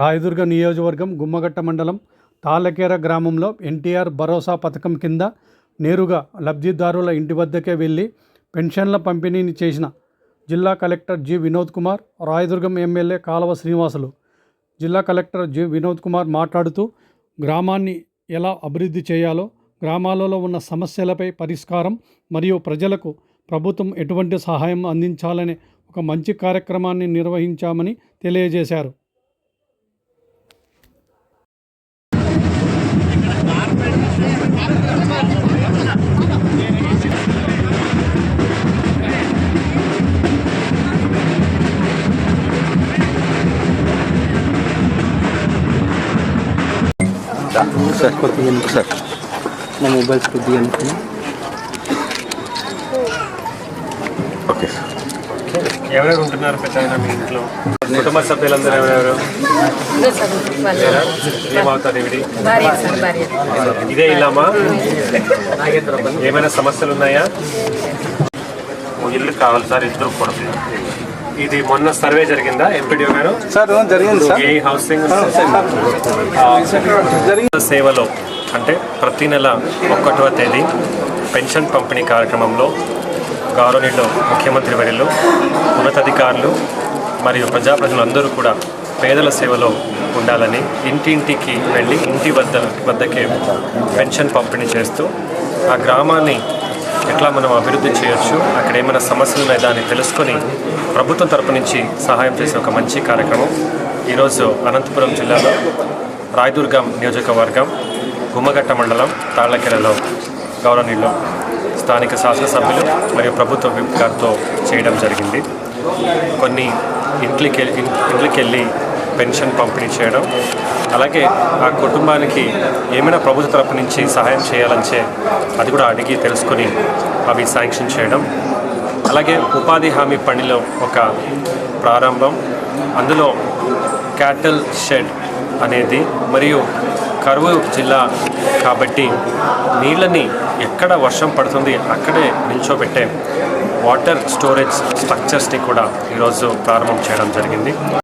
రాయదుర్గ నియోజకవర్గం గుమ్మగట్ట మండలం తాళ్ళకేర గ్రామంలో ఎన్టీఆర్ భరోసా పథకం కింద నేరుగా లబ్ధిదారుల ఇంటి వద్దకే వెళ్ళి పెన్షన్ల పంపిణీని చేసిన జిల్లా collector G Vinod Kumar Rayadurgam MLA Kalava Srinivasulu. జిల్లా కలెక్టర్ జి వినోద్ కుమార్ మాట్లాడుతూ గ్రామాన్ని ఎలా అభివృద్ధి చేయాలో గ్రామాలలో ఉన్న సమస్యలపై పరిష్కారం మరియు ప్రజలకు ప్రభుత్వం ఎటువంటి సహాయం అందించాలనే ఒక మంచి కార్యక్రమాన్ని నిర్వహించామని తెలియజేశారు. సార్ కొద్దిగా సార్ నా మొబైల్స్ కొద్దిగా ఓకే సార్ ఎవరెవరు ఉంటున్నారు పెద్ద మీ ఇంట్లో? కుటుంబ సభ్యులందరూ ఎవరెవరు? ఏమవుతారు ఇవిడి ఇదే ఇల్లామా? ఏమైనా సమస్యలు ఉన్నాయా? ఇల్లు కావాలి సార్ ఇద్దరు కొడుకు ఇది మొన్న సర్వే జరిగిందా? ఎంపీడీఓ గారు? సార్ జరిగింది సార్. ఏ హౌసింగ్ సేవలో అంటే ప్రతి నెల ఒకటవ తేదీ పెన్షన్ పంపిణీ కార్యక్రమంలో గౌరవనీయులు ముఖ్యమంత్రి వర్యులు ఉన్నతాధికారులు మరియు ప్రజాప్రతినిధులందరూ కూడా పేదల సేవలో ఉండాలని ఇంటింటికి వెళ్ళి ఇంటి వద్ద వద్దకే పెన్షన్ పంపిణీ చేస్తూ ఆ గ్రామాన్ని ఎట్లా మనం అభివృద్ధి చేయొచ్చు? అక్కడ ఏమైనా సమస్యలు ఉన్నాయి? దాన్ని తెలుసుకొని ప్రభుత్వం తరపు నుంచి సహాయం చేసే ఒక మంచి కార్యక్రమం ఈరోజు అనంతపురం జిల్లాలో రాయదుర్గం నియోజకవర్గం గుమ్మగట్ట మండలం తాళ్ళకెరలో గౌరవనీయులు స్థానిక శాసనసభ్యులు మరియు ప్రభుత్వ విప్ గారితో చేయడం జరిగింది. కొన్ని ఇంట్లోకి ఇంట్లోకి వెళ్ళి పెన్షన్ పంపిణీ చేయడం అలాగే ఆ కుటుంబానికి ఏమైనా ప్రభుత్వ తరపు నుంచి సహాయం చేయాలంటే అది కూడా అడిగి తెలుసుకొని అవి శాంక్షన్ చేయడం అలాగే ఉపాధి హామీ పనిలో ఒక ప్రారంభం అందులో క్యాటల్ షెడ్ అనేది మరియు కరువు జిల్లా కాబట్టి నీళ్ళని ఎక్కడ వర్షం పడుతుంది అక్కడే నిల్చోబెట్టే వాటర్ స్టోరేజ్ స్ట్రక్చర్స్ని కూడా ఈరోజు ప్రారంభం చేయడం జరిగింది.